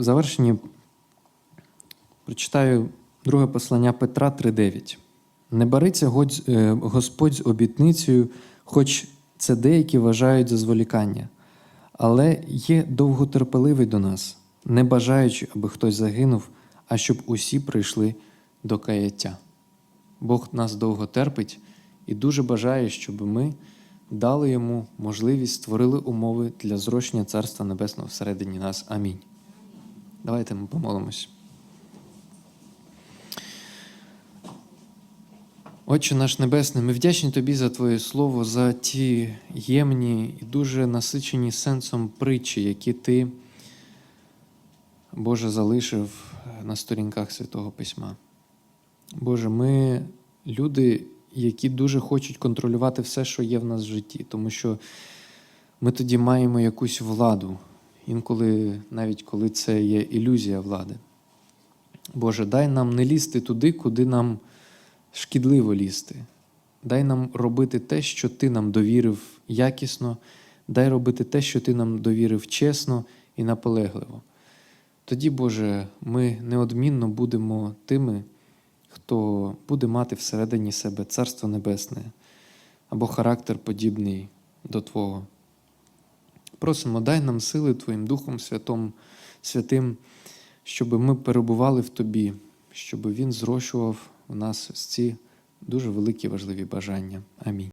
В завершенні прочитаю друге послання Петра 3:9. Не бариться е, Господь з обітницею, хоч це деякі вважають за зволікання, але є довготерпеливий до нас, не бажаючи, аби хтось загинув, а щоб усі прийшли до каяття. Бог нас довго терпить і дуже бажає, щоб ми дали йому можливість, створили умови для зрощення Царства Небесного всередині нас. Амінь. Давайте ми помолимось. Отче наш Небесний, ми вдячні Тобі за Твоє Слово, за ті ємні і дуже насичені сенсом притчі, які Ти, Боже, залишив на сторінках Святого Письма. Боже, ми люди, які дуже хочуть контролювати все, що є в нас в житті, тому що ми тоді маємо якусь владу, інколи навіть коли це є ілюзія влади. Боже, дай нам не лізти туди, куди нам шкідливо лізти. Дай нам робити те, що Ти нам довірив якісно, дай робити те, що Ти нам довірив чесно і наполегливо. Тоді, Боже, ми неодмінно будемо тими, хто буде мати всередині себе Царство Небесне або характер подібний до Твого. Просимо, дай нам сили Твоїм Духом Святом, Святим, щоб ми перебували в Тобі, щоб Він зрощував в нас ці дуже великі важливі бажання. Амінь.